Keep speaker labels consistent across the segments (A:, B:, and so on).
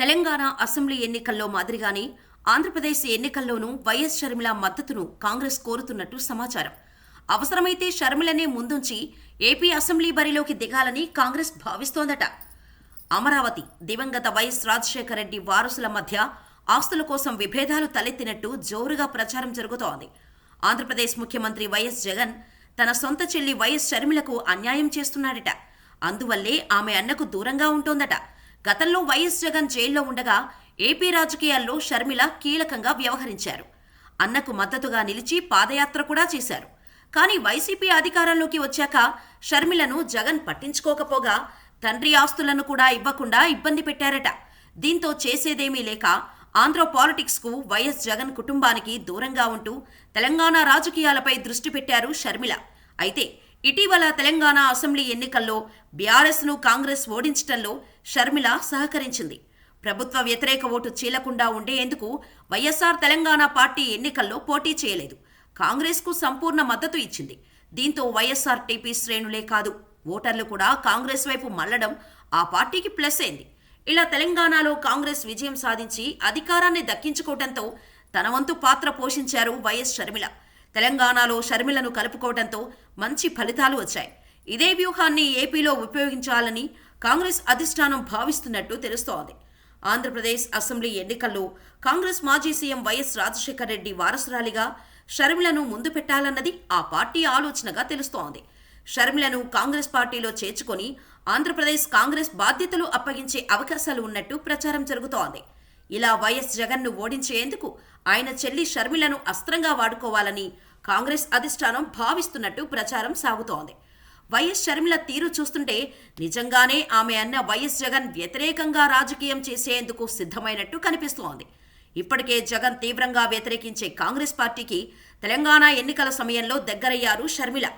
A: Telangana assembly ఎన్నికల్లో మాదిరిగానే ఆంధ్రప్రదేశ్ ఎన్నికల్లోనూ వైఎస్ షర్మిల మద్దతును కాంగ్రెస్ కోరుతున్నట్టు సమాచారం. అవసరమైతే షర్మిలనే ముందుంచి ఏపీ అసెంబ్లీ బరిలోకి దిగాలని కాంగ్రెస్ భావిస్తోందట. అమరావతి దివంగత వైఎస్ రాజశేఖర రెడ్డి వారసుల మధ్య ఆస్తుల కోసం విభేదాలు తలెత్తినట్టు జోరుగా ప్రచారం జరుగుతోంది. ఆంధ్రప్రదేశ్ ముఖ్యమంత్రి వైఎస్ జగన్ తన సొంత చెల్లి వైఎస్ షర్మిలకు అన్యాయం చేస్తున్నాడట. అందువల్లే ఆమె అన్నకు దూరంగా ఉంటోందట. గతంలో వైఎస్ జగన్ జైల్లో ఉండగా ఏపీ రాజకీయాల్లో షర్మిల కీలకంగా వ్యవహరించారు. అన్నకు మద్దతుగా నిలిచి పాదయాత్ర కూడా చేశారు. కానీ వైసీపీ అధికారంలోకి వచ్చాక షర్మిలను జగన్ పట్టించుకోకపోగా తండ్రి ఆస్తులను కూడా ఇవ్వకుండా ఇబ్బంది పెట్టారట. దీంతో చేసేదేమీ లేక ఆంధ్రపాలిటిక్స్కు వైఎస్ జగన్ కుటుంబానికి దూరంగా ఉంటూ తెలంగాణ రాజకీయాలపై దృష్టి పెట్టారు షర్మిల. అయితే ఇటీవల తెలంగాణ అసెంబ్లీ ఎన్నికల్లో బీఆర్ఎస్ను కాంగ్రెస్ ఓడించటంలో షర్మిల సహకరించింది. ప్రభుత్వ వ్యతిరేక ఓటు చీలకుండా ఉండేందుకు వైఎస్ఆర్ తెలంగాణ పార్టీ ఎన్నికల్లో పోటీ చేయలేదు. కాంగ్రెస్కు సంపూర్ణ మద్దతు ఇచ్చింది. దీంతో వైఎస్ఆర్ టీపీ శ్రేణులే కాదు ఓటర్లు కూడా కాంగ్రెస్ వైపు మళ్ళడం ఆ పార్టీకి ప్లస్ అయింది. ఇలా తెలంగాణలో కాంగ్రెస్ విజయం సాధించి అధికారాన్ని దక్కించుకోవడంతో తన వంతు పాత్ర పోషించారు వైఎస్ షర్మిల. తెలంగాణలో షర్మిలను కలుపుకోవడంతో మంచి ఫలితాలు వచ్చాయి. ఇదే వ్యూహాన్ని ఏపీలో ఉపయోగించాలని కాంగ్రెస్ అధిష్టానం భావిస్తున్నట్టు తెలుస్తోంది. ఆంధ్రప్రదేశ్ అసెంబ్లీ ఎన్నికల్లో కాంగ్రెస్ మాజీ సీఎం వైఎస్ రాజశేఖర రెడ్డి వారసురాలిగా షర్మిలను ముందు పెట్టాలన్నది ఆ పార్టీ ఆలోచనగా తెలుస్తోంది. షర్మిలను కాంగ్రెస్ పార్టీలో చేర్చుకొని ఆంధ్రప్రదేశ్ కాంగ్రెస్ బాధ్యతలు అప్పగించే అవకాశాలు ఉన్నట్టు ప్రచారం జరుగుతోంది. ఇలా వైఎస్ జగన్ను ఓడించేందుకు ఆయన చెల్లి షర్మిలను అస్త్రంగా వాడుకోవాలని కాంగ్రెస్ అధిష్టానం భావిస్తున్నట్టు ప్రచారం సాగుతోంది. వైఎస్ షర్మిల తీరు చూస్తుంటే నిజంగానే ఆమె అన్న వైఎస్ జగన్ వ్యతిరేకంగా రాజకీయం చేసేందుకు సిద్ధమైనట్టు కనిపిస్తోంది. ఇప్పటికే జగన్ తీవ్రంగా వ్యతిరేకించే కాంగ్రెస్ పార్టీకి తెలంగాణ ఎన్నికల సమయంలో దగ్గరయ్యారు షర్మిల.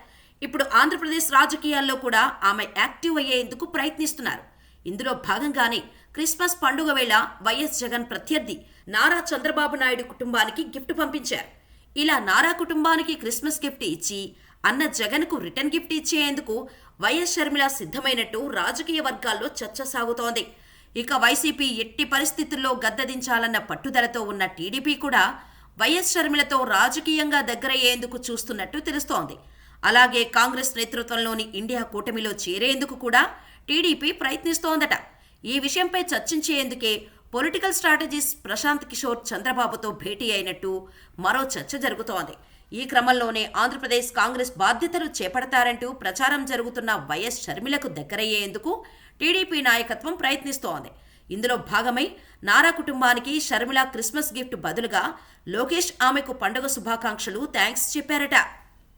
A: ఇప్పుడు ఆంధ్రప్రదేశ్ రాజకీయాల్లో కూడా ఆమె యాక్టివ్ అయ్యేందుకు ప్రయత్నిస్తున్నారు. ఇందులో భాగంగానే క్రిస్మస్ పండుగ వేళ వైఎస్ జగన్ ప్రత్యర్థి నారా చంద్రబాబు నాయుడు కుటుంబానికి గిఫ్ట్ పంపించారు. ఇలా నారా కుటుంబానికి క్రిస్మస్ గిఫ్ట్ ఇచ్చి అన్న జగన్కు రిటర్న్ గిఫ్ట్ ఇచ్చేందుకు వైఎస్ షర్మిల సిద్ధమైనట్టు రాజకీయ వర్గాల్లో చర్చ సాగుతోంది. ఇక వైసీపీ ఎట్టి పరిస్థితుల్లో గద్దదించాలన్న పట్టుదలతో ఉన్న టీడీపీ కూడా వైఎస్ షర్మిలతో రాజకీయంగా దగ్గరయ్యేందుకు చూస్తున్నట్టు తెలుస్తోంది. అలాగే కాంగ్రెస్ నేతృత్వంలోని ఇండియా కూటమిలో చేరేందుకు కూడా టీడీపీ ప్రయత్నిస్తోందట. ఈ విషయంపై చర్చించేందుకే పొలిటికల్ స్ట్రాటజిస్ట్ ప్రశాంత్ కిషోర్ చంద్రబాబుతో భేటీ అయినట్టు మరో చర్చ జరుగుతోంది. ఈ క్రమంలోనే ఆంధ్రప్రదేశ్ కాంగ్రెస్ బాధ్యతలు చేపడతారంటూ ప్రచారం జరుగుతున్న వైఎస్ షర్మిలకు దగ్గరయ్యేందుకు టీడీపీ నాయకత్వం ప్రయత్నిస్తోంది. ఇందులో భాగమై నారా కుటుంబానికి షర్మిల క్రిస్మస్ గిఫ్ట్ బదులుగా లోకేష్ ఆమెకు పండుగ శుభాకాంక్షలు థ్యాంక్స్ చెప్పారట.